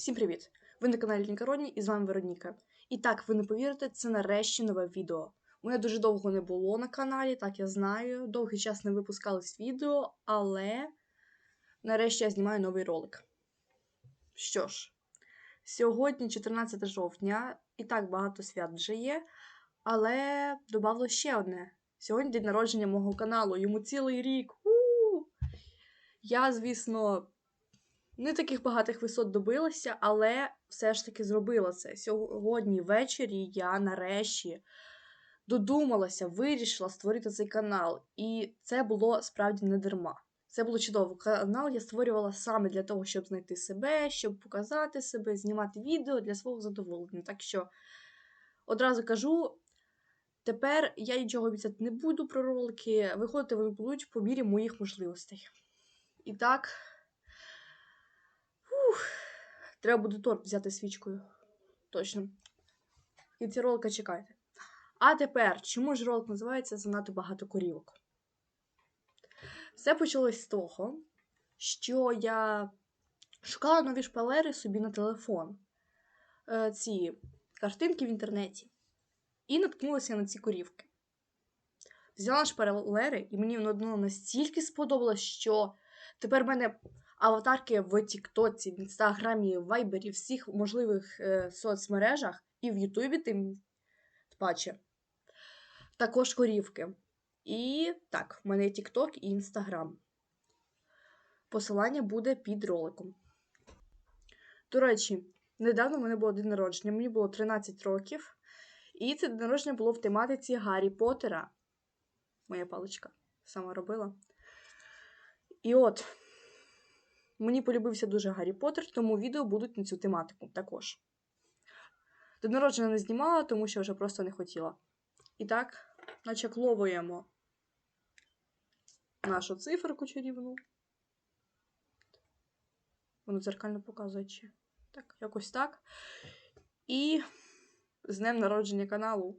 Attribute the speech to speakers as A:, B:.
A: Всім привіт! Ви на каналі Лінкароні і з вами Вероніка. І так, ви не повірите, це нарешті нове відео. Мене дуже довго не було на каналі, так я знаю. Довгий час не випускались відео, але нарешті я знімаю новий ролик. Що ж, сьогодні 14 жовтня, і так багато свят вже є, але додавало ще одне. Сьогодні день народження мого каналу, йому цілий рік. У! Я, звісно, не таких багатих висот добилася, але все ж таки зробила це. Сьогодні ввечері я нарешті додумалася, вирішила створити цей канал. І це було справді не дарма. Це було чудово. Канал я створювала саме для того, щоб знайти себе, щоб показати себе, знімати відео для свого задоволення. Так що одразу кажу. Тепер я нічого обіцяти не буду про ролики. Виходити вони будуть по мірі моїх можливостей. І так, треба буде торт взяти свічкою. Точно. І ці ролика чекайте. А тепер, чому ж ролик називається Занадто багато корівок? Все почалось з того, що я шукала нові шпалери собі на телефон. Е, ці картинки в інтернеті. І наткнулася на ці корівки. Взяла шпалери, і мені воно настільки сподобалось, що тепер в мене аватарки в Тіктоці, в Інстаграмі, в Вайбері, всіх можливих е, соцмережах і в Ютубі тим паче. Також корівки. І так, в мене Тікток і Інстаграм. Посилання буде під роликом. До речі, недавно в мене було день народження, мені було 13 років. І це день народження було в тематиці Гаррі Поттера. Моя паличка сама робила. І от. Мені полюбився дуже Гаррі Поттер, тому відео будуть на цю тематику також. До народження не знімала, тому що вже просто не хотіла. І так, начакловуємо нашу циферку чарівну. Воно дзеркально показує чи. Так, якось так. І з днем народження каналу.